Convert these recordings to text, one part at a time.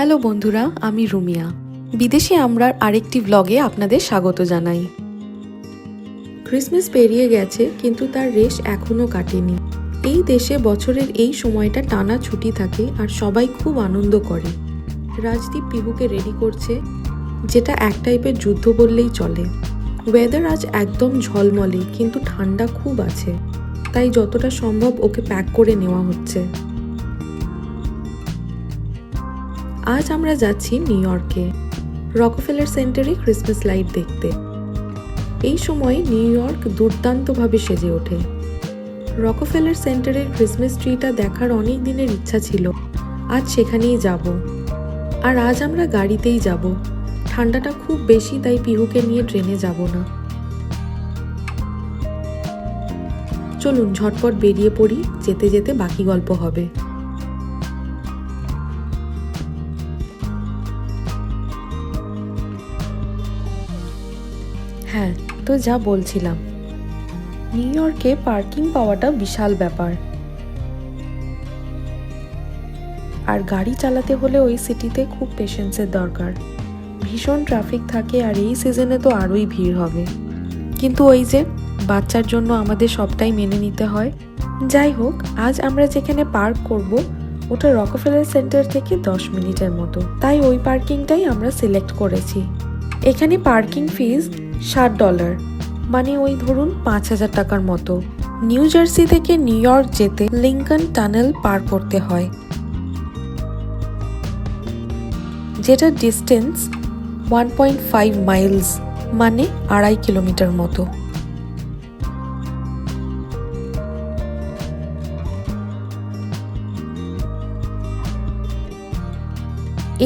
Hello বন্ধুরা, আমি রুমিয়া। বিদেশি আমরার আরেকটি ব্লগে আপনাদের স্বাগত জানাই। ক্রিসমাস পেরিয়ে গেছে, কিন্তু তার রেশ এখনও কাটেনি। এই দেশে বছরের এই সময়টা টানা ছুটি থাকে আর সবাই খুব আনন্দ করে। রাজদীপ পিহুকে রেডি করছে, যেটা এক টাইপের যুদ্ধ বললেই চলে। ওয়েদার আজ একদম ঝলমলে, কিন্তু ঠান্ডা খুব আছে। তাই যতটা সম্ভব ওকে প্যাক করে নেওয়া হচ্ছে। আজ আমরা যাচ্ছি নিউ ইয়র্কে, রকফেলার সেন্টারে ক্রিসমাস লাইট দেখতে। এই সময় নিউ ইয়র্ক দুর্দান্তভাবে সেজে ওঠে। রকফেলার সেন্টারের ক্রিসমাস ট্রিটা দেখার অনেক দিনের ইচ্ছা ছিল। আজ সেখানেই যাব। আর আজ আমরা গাড়িতেই যাব। ঠান্ডাটা খুব বেশি, তাই পিহুকে নিয়ে ট্রেনে যাব না। চলুন ঝটপট বেরিয়ে পড়ি, যেতে যেতে বাকি গল্প হবে। হ্যাঁ তো যা বলছিলাম। নিউ ইয়র্কে পার্কিং পাওয়াটা বিশাল ব্যাপার। আর গাড়ি চালাতে হলে ওই সিটিতে খুব পেশেন্সের দরকার। ভীষণ ট্রাফিক থাকে আর এই সিজনে তো আরোই ভিড় হবে। কিন্তু ওই যে, বাচ্চার জন্য আমাদের সবটাই মেনে নিতে হয়। যাই হোক, আজ আমরা যেখানে পার্ক করব, ওটা রকফেলার সেন্টার থেকে দশ মিনিটের মতো। তাই ওই পার্কিংটাই আমরা সিলেক্ট করেছি। এখানে পার্কিং ফিজ ষাট ডলার। মানে ওই ধরুন পাঁচ হাজার টাকার মতো। নিউ জার্সি থেকে নিউ ইয়র্ক যেতে লিঙ্কন টানেল পার করতে হয়। যেটা distance one point five miles মানে আড়াই কিলোমিটার মতো।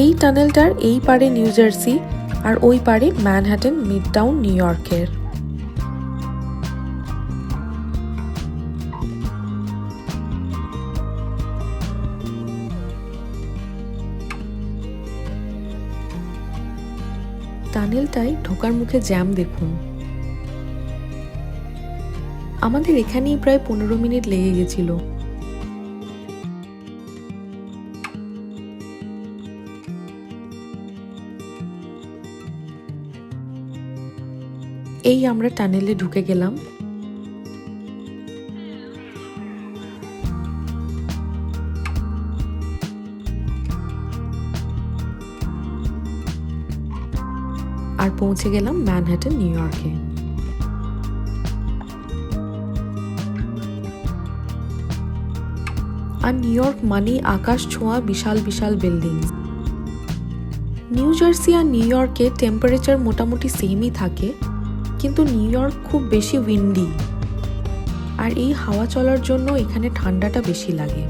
এই টানেলটার এই পারে নিউ জার্সি আর ওই পারে ম্যানহাটেন মিড টাউন নিউ ইয়র্কের। টানেলটায় ঢোকার মুখে জ্যাম দেখুন। আমাদের এখানেই প্রায় পনেরো মিনিট লেগে গেছিল। এই আমরা টানেলে ঢুকে গেলাম। আর পৌঁছে গেলাম ম্যানহাটন, নিউ ইয়র্কে। আর নিউ ইয়র্ক মানেই আকাশ ছোঁয়া বিশাল বিশাল বিল্ডিং। নিউ জার্সি আর নিউ ইয়র্কে টেম্পারেচার মোটামুটি সেমই থাকে। কিন্তু নিউ ইয়র্ক খুব বেশি উইন্ডি আর এই হাওয়া চলার জন্য এখানে ঠান্ডাটা বেশি লাগে।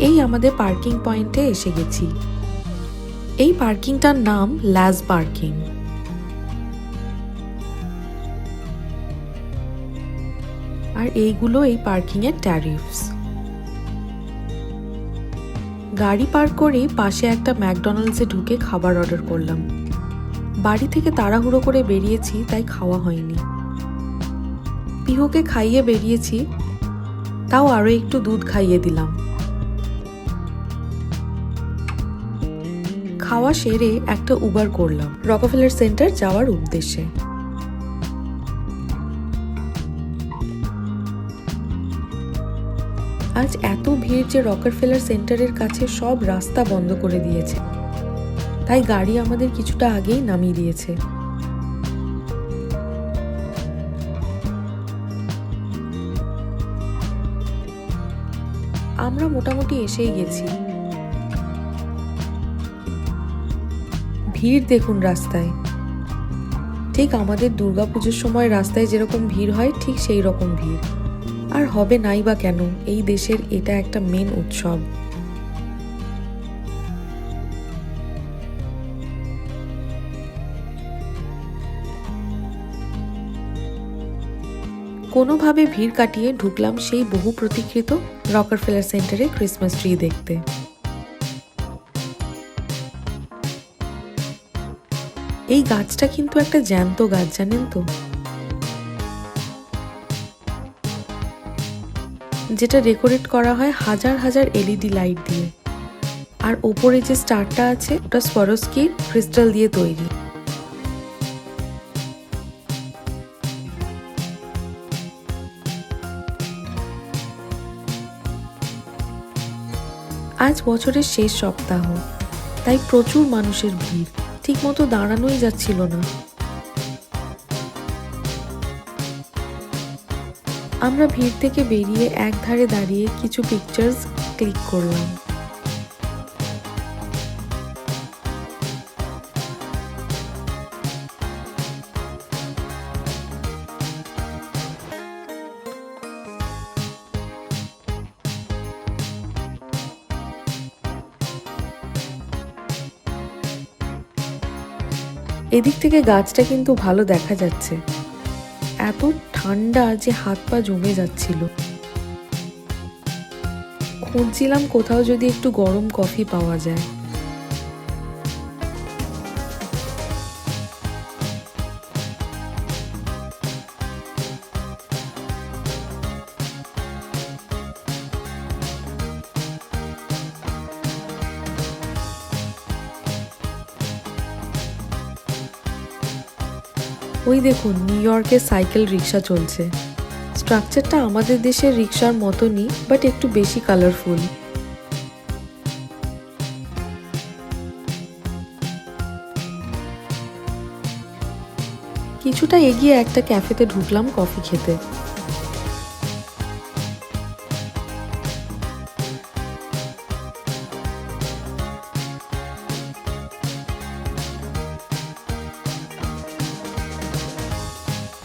এই আমাদের পার্কিং পয়েন্টে এসে গেছি। এই পার্কিংটার নাম ল্যাজ পার্কিং। আর এইগুলো এই পার্কিং এর ট্যারিফস। গাড়ি পার্ক করেই পাশে একটা ম্যাকডোনাল্ডসে ঢুকে খাবার অর্ডার করলাম। বাড়ি থেকে তাড়াহুড়ো করে বেরিয়েছি, তাই খাওয়া হয়নি। পিহুকে খাইয়ে বেরিয়েছি, তাও আরও একটু দুধ খাইয়ে দিলাম। খাওয়া সেরে একটা উবার করলাম রকফেলার সেন্টার যাওয়ার উদ্দেশ্যে। আজ এত ভিড় যে রকারফেলার সেন্টারের কাছে সব রাস্তা বন্ধ করে দিয়েছে। তাই গাড়ি আমাদের কিছুটা আগেই নামিয়ে দিয়েছে। আমরা মোটামুটি এসেই গেছি। ভিড় দেখুন রাস্তায়। ঠিক আমাদের দুর্গাপুজোর সময় রাস্তায় যেরকম ভিড় হয়, ঠিক সেই রকম ভিড়। আর হবে নাই বা কেন, এই দেশের এটা একটা মেন উৎসব। কোনোভাবে ভিড় কাটিয়ে ঢুকলাম সেই বহু প্রতীক্ষিত রকারফেলার সেন্টারে ক্রিসমাস ট্রি দেখতে। এই গাছটা কিন্তু একটা জ্যান্ত গাছ, জানেন তো? যেটা ডেকোরেট করা হয় হাজার হাজার এলইডি লাইট দিয়ে। আর ওপরে যে স্টারটা আছে, ওটা স্পরস্কির ক্রিস্টাল দিয়ে তৈরি। আজ বছরের শেষ সপ্তাহ, তাই প্রচুর মানুষের ভিড়। ঠিকমতো দাঁড়ানোই যাচ্ছিল না। আমরা ভিড় থেকে বেরিয়ে এক ধারে দাঁড়িয়ে কিছু পিকচার্স ক্লিক করলাম। এদিক থেকে গাছটা কিন্তু ভালো দেখা যাচ্ছে। এত ঠান্ডা যে হাত পা জমে যাচ্ছিল। খুঁজছিলাম কোথাও যদি একটু গরম কফি পাওয়া যায়। ওই দেখুন নিউ ইয়র্কে সাইকেল রিক্সা চলছে। স্ট্রাকচারটা আমাদের দেশের রিক্সার মতনই বাট একটু বেশি কালারফুল কিছুটা এগিয়ে একটা ক্যাফেতে ঢুকলাম কফি খেতে।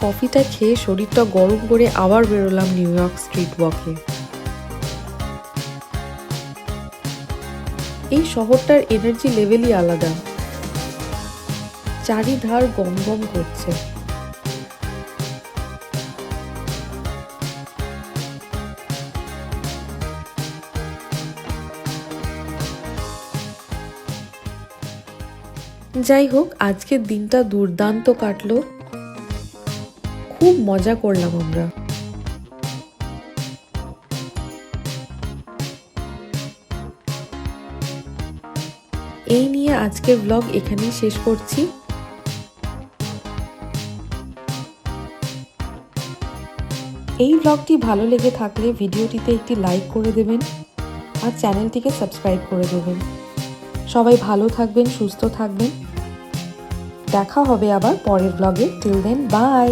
কফিটা খেয়ে শরীরটা গরম করে আবার বেরোলাম নিউ ইয়র্ক স্ট্রিট ওয়াকে। এই শহরটার এনার্জি লেভেলই আলাদা। চারিধার গম গম করছে। যাই হোক, আজকের দিনটা দুর্দান্ত কাটলো। খুব মজা করলাম আমরা। এই নিয়ে আজকের ব্লগ এখানেই শেষ করছি। এই ব্লগটি ভালো লেগে থাকলে ভিডিওটিতে একটি লাইক করে দেবেন আর চ্যানেলটিকে সাবস্ক্রাইব করে দেবেন। সবাই ভালো থাকবেন, সুস্থ থাকবেন। দেখা হবে আবার পরের ব্লগে টিল দেন বাই